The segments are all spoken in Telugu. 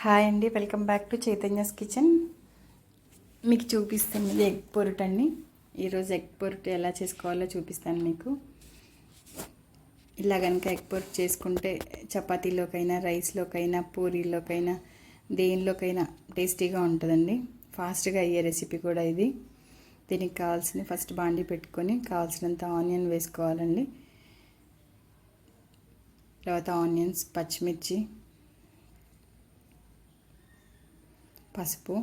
హాయ్ అండి welcome back to Chaitanya's kitchen. మీకు చూపిస్తున్నది ఎగ్ పొరుట్ అండి. ఈరోజు ఎగ్ పొరుట్ ఎలా చేసుకోవాలో చూపిస్తాను మీకు. ఇలా కనుక ఎగ్ పొరుట్ చేసుకుంటే చపాతీలోకైనా రైస్లోకైనా పూరీలోకైనా దేనిలోకైనా టేస్టీగా ఉంటుందండి. ఫాస్ట్గా అయ్యే రెసిపీ కూడా ఇది. దీనికి కావాల్సిన ఫస్ట్ బాండి పెట్టుకొని కావాల్సినంత ఆనియన్ వేసుకోవాలండి. తర్వాత ఆనియన్స్ పచ్చిమిర్చి పసుపు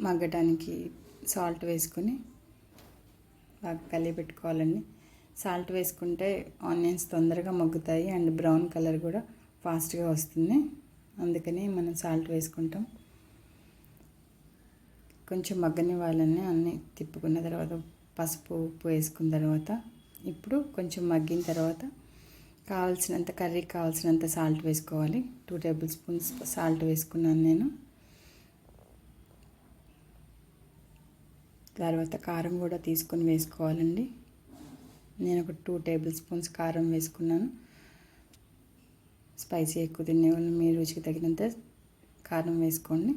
మగ్గటానికి సాల్ట్ వేసుకొని బాగా కలిపి పెట్టుకోవాలండి. సాల్ట్ వేసుకుంటే ఆనియన్స్ తొందరగా మగ్గుతాయి అండ్ బ్రౌన్ కలర్ కూడా ఫాస్ట్గా వస్తుంది. అందుకని మనం సాల్ట్ వేసుకుంటాం. కొంచెం మగ్గని వాళ్ళని అన్నీ తిప్పుకున్న తర్వాత పసుపు ఉప్పు వేసుకున్న తర్వాత ఇప్పుడు కొంచెం మగ్గిన తర్వాత కావాల్సినంత కర్రీకి కావాల్సినంత సాల్ట్ వేసుకోవాలి. టూ టేబుల్ స్పూన్స్ సాల్ట్ వేసుకున్నాను నేను. తర్వాత కారం కూడా తీసుకొని వేసుకోవాలండి. నేను ఒక టూ టేబుల్ స్పూన్స్ కారం వేసుకున్నాను. స్పైసీ ఎక్కువ తినే వాళ్ళు మీ రుచికి తగినంత కారం వేసుకోండి.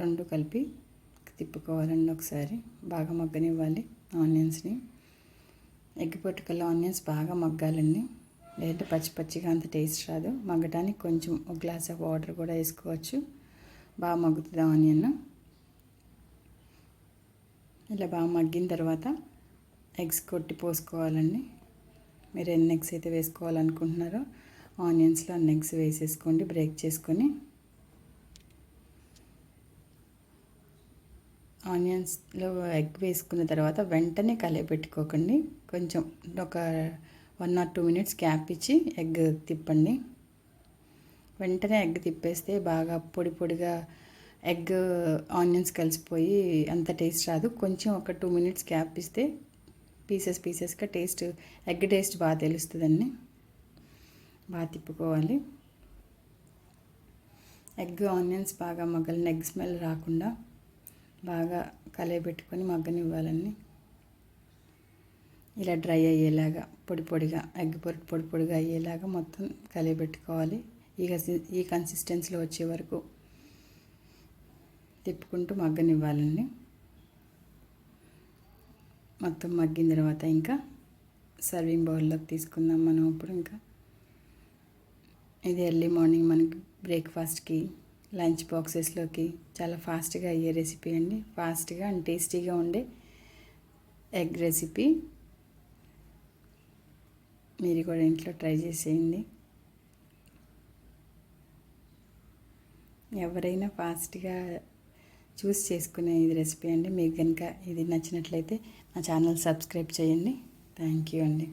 రెండు కలిపి తిప్పుకోవాలండి ఒకసారి. బాగా మగ్గనివ్వాలి ఆనియన్స్ని. ఎగ్ పొట్టుకల్లో ఆనియన్స్ బాగా మగ్గాలండి. లేదంటే పచ్చి పచ్చిగా అంత టేస్ట్ రాదు. మగ్గడానికి కొంచెం ఒక గ్లాస్ ఆఫ్ వాటర్ కూడా వేసుకోవచ్చు. బాగా మగ్గుతుంది ఆనియన్. ఇలా బాగా మగ్గిన తర్వాత ఎగ్స్ కొట్టి పోసుకోవాలండి. మీరు ఎన్ని ఎగ్స్ అయితే వేసుకోవాలనుకుంటున్నారో ఆనియన్స్లో అన్ని ఎగ్స్ వేసేసుకోండి బ్రేక్ చేసుకొని. ఆనియన్స్లో ఎగ్ వేసుకున్న తర్వాత వెంటనే కలిపెట్టుకోకండి కొంచెం ఒక one or two minutes gap ఇచ్చి ఎగ్ తిప్పండి. వెంటనే ఎగ్ తిప్పేస్తే బాగా పొడి పొడిగా ఎగ్ ఆనియన్స్ కలిసిపోయి అంత టేస్ట్ రాదు. కొంచెం ఒక టూ మినిట్స్ గ్యాప్ ఇస్తే పీసెస్ పీసెస్గా టేస్ట్ ఎగ్ టేస్ట్ బాగా తెలుస్తుందండి. బాగా తిప్పుకోవాలి. ఎగ్ ఆనియన్స్ బాగా మగ్గలని ఎగ్ స్మెల్ రాకుండా బాగా కలయబెట్టుకొని మగ్గనివ్వాలండి ఇలా డ్రై అయ్యేలాగా పొడి పొడిగా ఎగ్ పొడి పొడి పొడిగా అయ్యేలాగా మొత్తం కలియబెట్టుకోవాలి ఈ ఈ కన్సిస్టెన్సీలో వచ్చే వరకు తిప్పుకుంటూ మగ్గనివ్వాలండి. మొత్తం మగ్గిన తర్వాత ఇంకా సర్వింగ్ బౌల్లోకి తీసుకుందాం మనం ఇప్పుడు ఇంకా. ఇది ఎర్లీ మార్నింగ్ మనకి బ్రేక్ఫాస్ట్కి లంచ్ బాక్సెస్లోకి చాలా ఫాస్ట్గా అయ్యే రెసిపీ అండి. ఫాస్ట్గా అండ్ టేస్టీగా ఉండే ఎగ్ రెసిపీ. మీరు కూడా ఇంట్లో ట్రై చేసేయండి. ఎవరైనా ఫాస్ట్గా చూస్ చేసుకునే ఇది రెసిపీ అండి. మీకు కనుక ఇది నచ్చినట్లయితే నా ఛానల్ సబ్స్క్రైబ్ చేయండి. థ్యాంక్ యూ అండి.